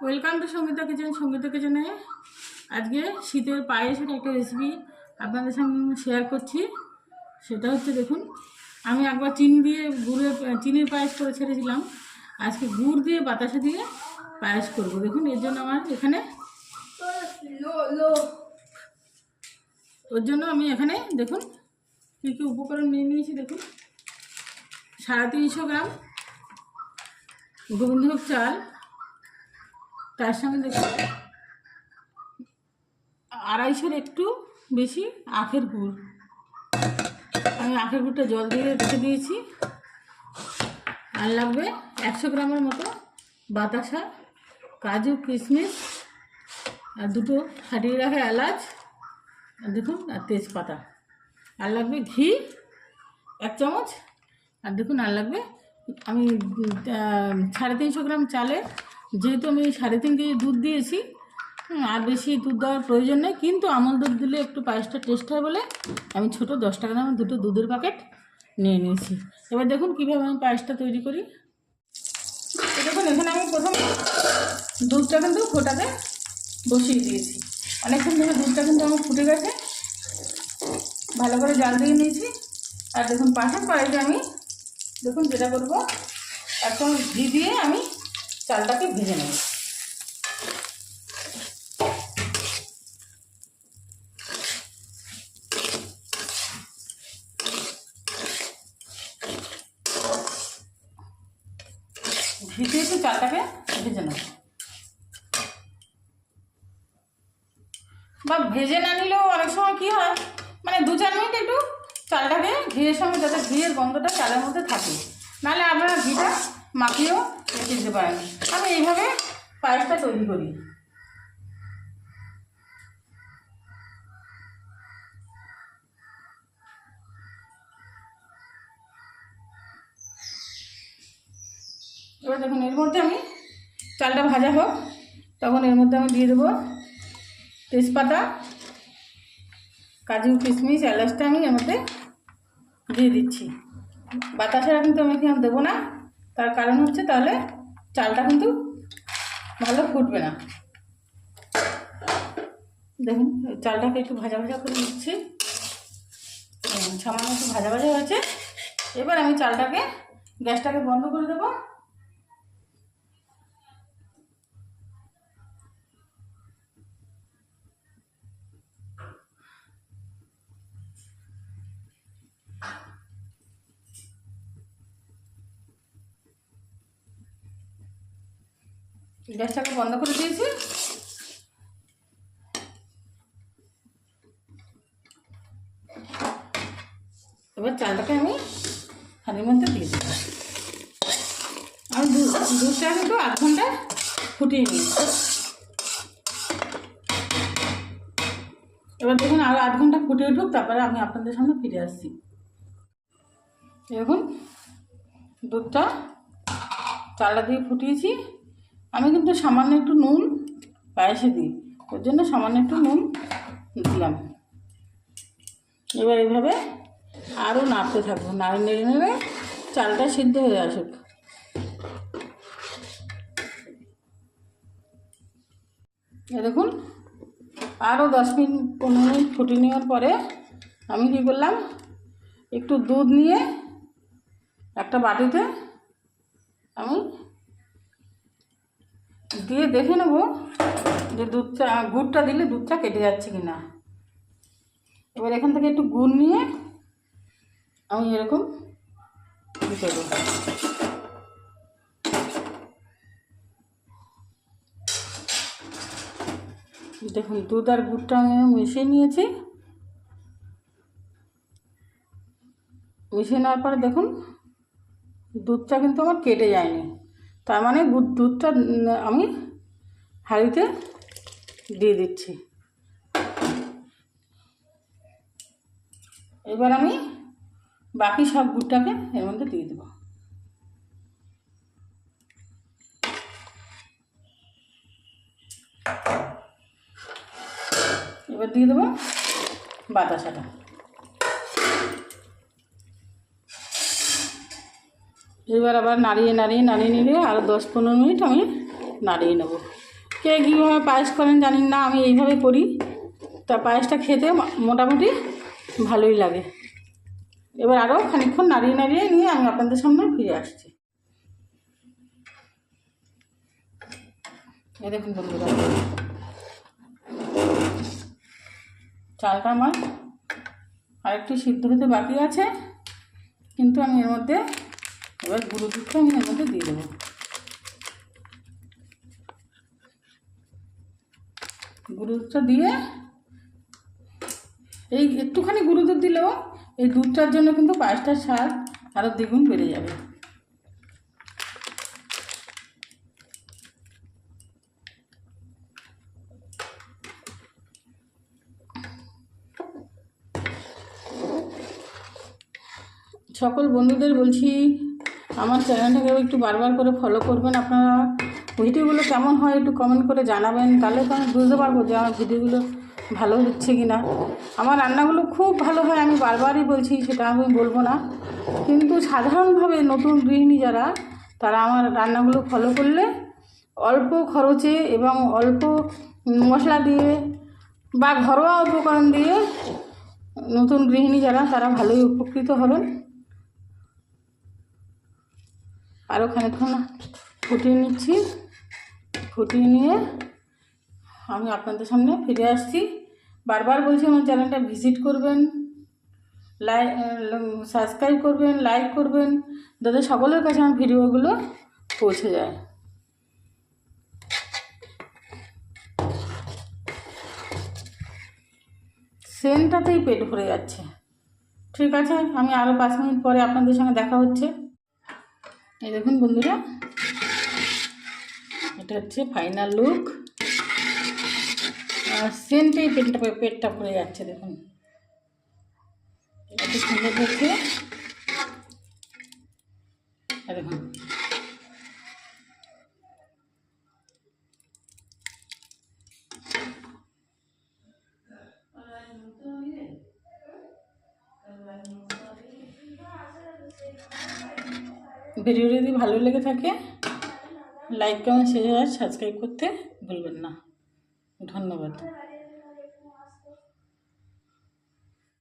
Welcome to Sangeeta kitchen Sangeeta কিচেনে আজকে শীতের পায়েসের একটা রেসিপি আপনাদের সঙ্গে শেয়ার করছি। সেটা হচ্ছে দেখুন, আমি একবার চিনি দিয়ে গুড়ের, চিনির পায়েস করে ছেড়েছিলাম। আজকে গুড় দিয়ে বাতাসা দিয়ে পায়েস করব। দেখুন, এর জন্য আমার এখানে ওর জন্য আমি এখানে দেখুন, কী কী উপকরণ নিয়ে নিয়েছি দেখুন। সাড়ে তিনশো গ্রাম গোবিন্দভোগ চাল তার সঙ্গে দেখুন আড়াইশোর একটু বেশি আখের গুড়। আমি আখের গুড়টা জল দিয়ে রেখে দিয়েছি। আর লাগবে একশো গ্রামের মতো বাতাসা, কাজু, কিশমিশ, আর দুটো ফাটিয়ে রাখা এলাচ, আর দেখুন, আর তেজপাতা। আর লাগবে ঘি, এক চামচ। আর দেখুন, আর লাগবে আমি সাড়ে তিনশো গ্রাম চালে যেহেতু আমি সাড়ে তিন কেজি দুধ দিয়েছি আর বেশি দুধ দেওয়ার প্রয়োজন নেই, কিন্তু আমল দুধ দিলে একটু পায়েসটা টেস্ট হয় বলে আমি ছোট দশ টাকা দামের দুটো দুধের প্যাকেট নিয়ে নিয়েছি। এবার দেখুন কীভাবে আমি পায়েসটা তৈরি করি। দেখুন, এখানে আমি প্রথম দুধটা কিন্তু ফোটাতে বসিয়ে দিয়েছি। অনেকক্ষণ ধরে দুধটা কিন্তু আমার ফুটে গেছে। ভালো করে জাল দিয়ে নিয়েছি। আর দেখুন, পাশের কড়াইতে আমি, দেখুন, যেটা করব এখন ঘি দিয়ে আমি চালটাকে ভেজে নেব। দিয়ে একটু চালটাকে ভেজে নেব। বা ভেজে না নিলেও অনেক সময় কী হয় মানে দু চার মিনিট একটু চালটাকে ঘিয়ের সঙ্গে, যাতে ঘিয়ের গন্ধটা চালের মধ্যে থাকে। নাহলে আপনারা ঘিটা মাখিয়েও রেখে দিতে পারেন। আমি এইভাবে পায়েসটা তৈরি করি। এবার দেখুন এর মধ্যে আমি চালটা ভাজা হোক, তখন এর মধ্যে আমি দিয়ে দেবো তেজপাতা, কাজু, কিশমিশ এলাচটা আমি এর মধ্যে দিয়ে দিচ্ছি। বাতাসাটা কিন্তু আমি এখানে দেবো না। তার কারণ হচ্ছে তাহলে চালটা কিন্তু ভালো ফুটবে না। দেখুন, চালটাকে একটু ভাজা ভাজা করে দিচ্ছি সামান্য একটু ভাজা ভাজা হয়েছে। এবার আমি চালটাকে, গ্যাসটাকে বন্ধ করে দেবো। গ্যাসটাকে বন্ধ করে দিয়েছি। এবার চালটাকে আমি হাঁড়ির মধ্যে দিয়ে দেবো। আমি দুধটা কিন্তু আধ ঘণ্টা ফুটিয়ে নিই এবার দেখুন আরও আধ ঘণ্টা ফুটিয়ে উঠুক, তারপরে আমি আপনাদের সামনে ফিরে আসছি। দেখুন, দুধটা চালটা দিয়ে ফুটিয়েছি। আমি কিন্তু সামান্য একটু নুন, পায়েসে দিই। ওর জন্য সামান্য একটু নুন দিলাম। এবার এভাবে আরও নাড়তে থাকব। নাড়ে নেড়ে নেড়ে চালটা সিদ্ধ হয়ে আসুক। দেখুন আরও দশ মিনিট, পনেরো মিনিট ফুটে নেওয়ার পরে আমি কী করলাম, একটু দুধ নিয়ে একটা বাটিতে আমি দিয়ে দেখে নেব যে দুধটা, গুড়টা দিলে দুধটা কেটে যাচ্ছে কি না এবার এখান থেকে একটু গুড় নিয়ে আমি এরকম দিতে দেবো। দেখুন, দুধ আর গুড়টা আমি মিশিয়ে নিয়েছি। মিশিয়ে নেওয়ার পরে দেখুন, দুধটা কিন্তু আমার কেটে যায়নি। তার মানে দুধটা আমি হাঁড়িতে দিয়ে দিচ্ছি। এবার আমি বাকি সব গুড়টাকে এর মধ্যে দিয়ে দেবো। এবার দিয়ে দেবো বাতাসাটা। এবার আবার নাড়িয়ে নাড়িয়ে নাড়িয়ে নিয়ে আরও দশ পনেরো মিনিট আমি নাড়িয়ে নেব। কে কীভাবে পায়েস করেন জানি না, আমি এইভাবে করি। তা পায়েসটা খেতে মোটামুটি ভালোই লাগে। এবার আরও খানিকক্ষণ নাড়িয়ে নাড়িয়ে নিয়ে আমি আপনাদের সামনে ফিরে আসছি। এই দেখুন বন্ধুরা। চালটা আমার আরেকটু সিদ্ধ হতে বাকি আছে, কিন্তু আমি এর মধ্যে এবার গুঁড়ো দুধটা আমি এর মধ্যে দিয়ে দেবো গুঁড়ো দুধটা দিয়ে, এই একটুখানি গুঁড়ো দুধ দিলেও এই দুধটার জন্য কিন্তু পায়েসটার স্বাদ আরও দ্বিগুণ বেড়ে যাবে। সকল বন্ধুদের বলছি আমার চ্যানেলটাকে একটু বারবার করে ফলো করবেন। আপনারা ভিডিওগুলো কেমন হয় একটু কমেন্ট করে জানাবেন। তাহলে তো আমি বুঝতে পারব যে আমার ভিডিওগুলো ভালো হচ্ছে কি না আমার রান্নাগুলো খুব ভালো হয়, আমি বারবারই বলছি, সেটা আমি বলব না। কিন্তু সাধারণভাবে নতুন গৃহিণী যারা, তারা আমার রান্নাগুলো ফলো করলে অল্প খরচে এবং অল্প মশলা দিয়ে বা ঘরোয়া উপকরণ দিয়ে নতুন গৃহিণী যারা, তারা ভালোই উপকৃত হবেন। আরও খানিকক্ষণ ফুটিয়ে নিচ্ছি। ফুটিয়ে নিয়ে আমি আপনাদের সামনে ফিরে আসছি। বারবার বলছি আমার চ্যানেলটা ভিজিট করবেন লাইক সাবস্ক্রাইব করবেন, লাইক করবেন, যাতে সকলের কাছে আমার ভিডিওগুলো পৌঁছে যায়। সেন্টটাতেই পেট ভরে যাচ্ছে। ঠিক আছে, আমি আরও পাঁচ মিনিট পরে আপনাদের সঙ্গে দেখা হচ্ছে। এই দেখুন বন্ধুরা, এটা হচ্ছে ফাইনাল লুক আর সেন্টেই পেটটা পেটটা ভরে যাচ্ছে, দেখুন। এত সুন্দর এই দেখুন। ভিডিওটি যদি ভালো লেগে থাকে লাইক কমেন্ট শেয়ার সাবস্ক্রাইব করতে ভুলবেন না। ধন্যবাদ।